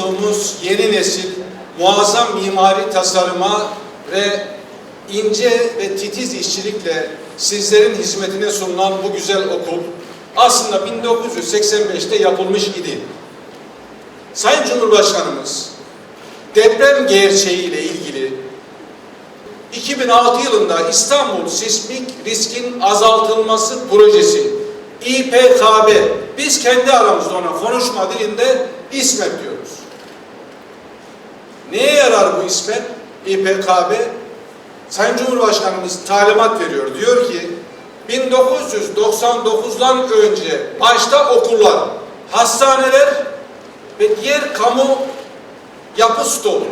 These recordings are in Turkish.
bulunduğumuz yeni nesil muazzam mimari tasarıma ve ince ve titiz işçilikle sizlerin hizmetine sunulan bu güzel okul aslında 1985'te yapılmış idi. Sayın Cumhurbaşkanımız deprem gerçeğiyle ilgili 2006 yılında İstanbul Sismik Riskin Azaltılması Projesi İPKB biz kendi aramızda ona konuşma dilinde İSMET diyoruz. Neye yarar bu İSMET? İPKB Sayın Cumhurbaşkanımız talimat veriyor. Diyor ki 1999'dan önce başta okullar, hastaneler ve diğer kamu yapı stoğu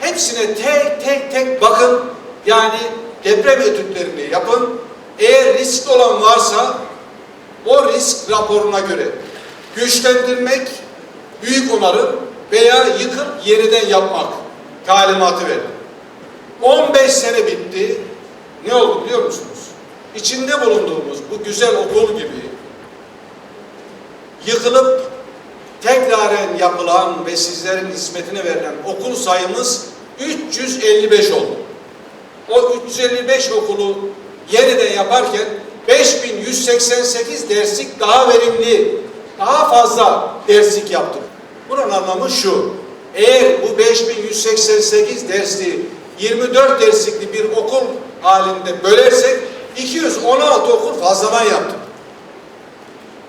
hepsine tek tek tek bakın yani deprem etütlerini yapın. Eğer risk olan varsa o risk raporuna göre güçlendirmek, büyük onarım veya yıkıp yeniden yapmak talimatı verin. 15 sene bitti. Ne oldu biliyor musunuz? İçinde bulunduğumuz bu güzel okul gibi yıkılıp tekraren yapılan ve sizlerin hizmetine verilen okul sayımız 355 oldu. O 355 okulu yeniden yaparken 5188 derslik daha verimli, daha fazla derslik yaptık. Bunun anlamı şu. Eğer bu 5188 dersliği 24 derslikli bir okul halinde bölersek 216 okul fazladan yaptık.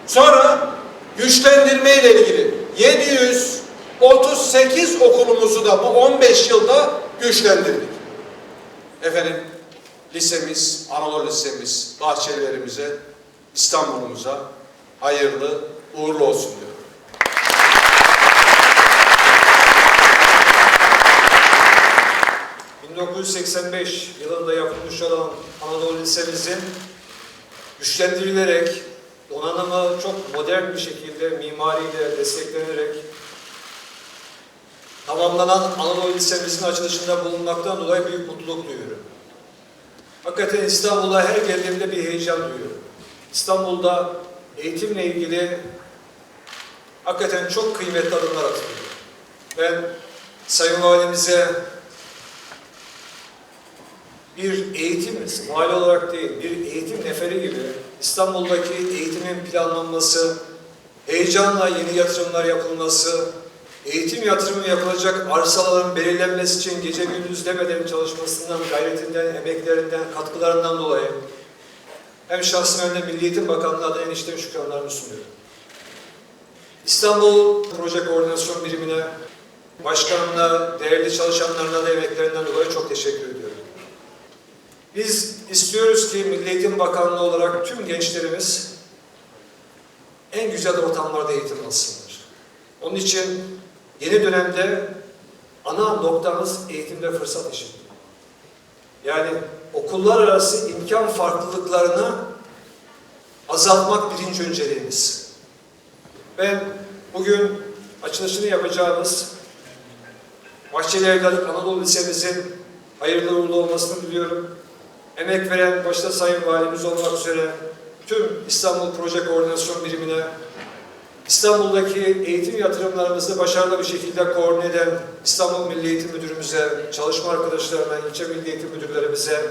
Sonra güçlendirme ile ilgili 738 okulumuzu da bu 15 yılda güçlendirdik. Efendim lisemiz, Anadolu Lisemiz, bahçelerimize, İstanbul'umuza hayırlı, uğurlu olsun diyorum. 1985 yılında yapılmış olan Anadolu Lisemizin güçlendirilerek, donanımı çok modern bir şekilde mimariyle desteklenerek tamamlanan Anadolu Lisemizin açılışında bulunmaktan dolayı büyük mutluluk duyuyorum. Hakikaten İstanbul'a her geldiğimde bir heyecan duyuyorum. İstanbul'da eğitimle ilgili hakikaten çok kıymetli adımlar atılıyor. Ben Sayın Valimize bir eğitim, vali olarak değil, bir eğitim neferi gibi İstanbul'daki eğitimin planlanması, heyecanla yeni yatırımlar yapılması, eğitim yatırımı yapılacak arsaların belirlenmesi için gece gündüz demeden çalışmasından, gayretinden, emeklerinden, katkılarından dolayı hem şahsım hem de Milli Eğitim Bakanlığı adına eniştem şükranlarımı sunuyorum. İstanbul Proje Koordinasyon Birimine, başkanımla, değerli çalışanlarına da emeklerinden dolayı çok teşekkür ediyorum. Biz istiyoruz ki Milli Eğitim Bakanlığı olarak tüm gençlerimiz en güzel ortamlarda eğitim alsınlar. Onun için yeni dönemde ana noktamız eğitimde fırsat eşitliği. Yani okullar arası imkan farklılıklarını azaltmak birinci önceliğimiz. Ben bugün açılışını yapacağımız Bahçeli Evladık Anadolu Lisemizin hayırlı uğurlu olmasını diliyorum. Emek veren başta Sayın Valimiz olmak üzere tüm İstanbul Proje Koordinasyon Birimine, İstanbul'daki eğitim yatırımlarımızı başarılı bir şekilde koordine eden İstanbul Milli Eğitim Müdürümüze, çalışma arkadaşlarıma, ilçe milli eğitim müdürlerimize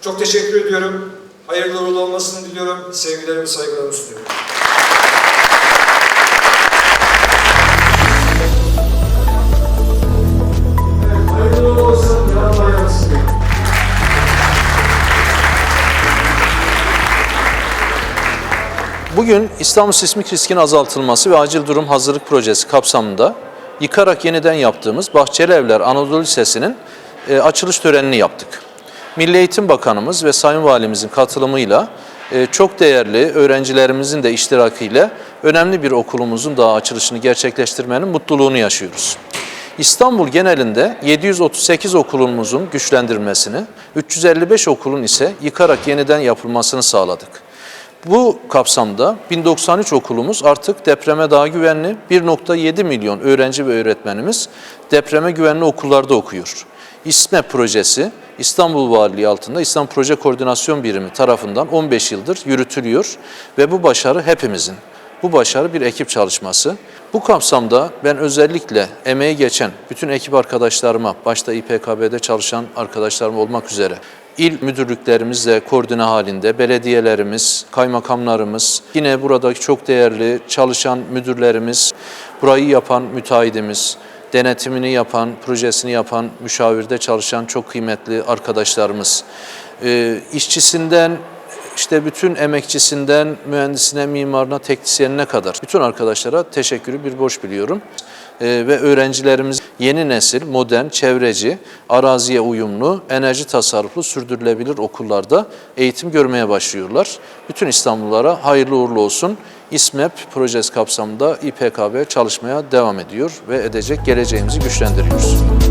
çok teşekkür ediyorum. Hayırlı uğurlu olmasını diliyorum. Sevgilerimi, saygılarımı sunuyorum. Bugün İstanbul Sismik Riskin Azaltılması ve Acil Durum Hazırlık Projesi kapsamında yıkarak yeniden yaptığımız Bahçeli Evler Anadolu Lisesi'nin e, açılış törenini yaptık. Milli Eğitim Bakanımız ve Sayın Valimizin katılımıyla e, çok değerli öğrencilerimizin de iştirakiyle önemli bir okulumuzun daha açılışını gerçekleştirmenin mutluluğunu yaşıyoruz. İstanbul genelinde 738 okulumuzun güçlendirilmesini, 355 okulun ise yıkarak yeniden yapılmasını sağladık. Bu kapsamda 1093 okulumuz artık depreme daha güvenli, 1.7 milyon öğrenci ve öğretmenimiz depreme güvenli okullarda okuyor. İSME projesi İstanbul Valiliği altında İstanbul Proje Koordinasyon Birimi tarafından 15 yıldır yürütülüyor ve bu başarı hepimizin, Bu başarı bir ekip çalışması. Bu kapsamda ben özellikle emeği geçen bütün ekip arkadaşlarıma, başta İPKB'de çalışan arkadaşlarım olmak üzere, il müdürlüklerimizle koordine halinde, belediyelerimiz, kaymakamlarımız, yine buradaki çok değerli çalışan müdürlerimiz, burayı yapan müteahhidimiz, denetimini yapan, projesini yapan, müşavirde çalışan çok kıymetli arkadaşlarımız, e, işçisinden işte bütün emekçisinden mühendisine, mimarına, teknisyenine kadar bütün arkadaşlara teşekkürü bir borç biliyorum. Ee, ve öğrencilerimiz yeni nesil, modern, çevreci, araziye uyumlu, enerji tasarruflu, sürdürülebilir okullarda eğitim görmeye başlıyorlar. Bütün İstanbullulara hayırlı uğurlu olsun. İSMEP projesi kapsamında İPKB çalışmaya devam ediyor ve edecek geleceğimizi güçlendiriyoruz.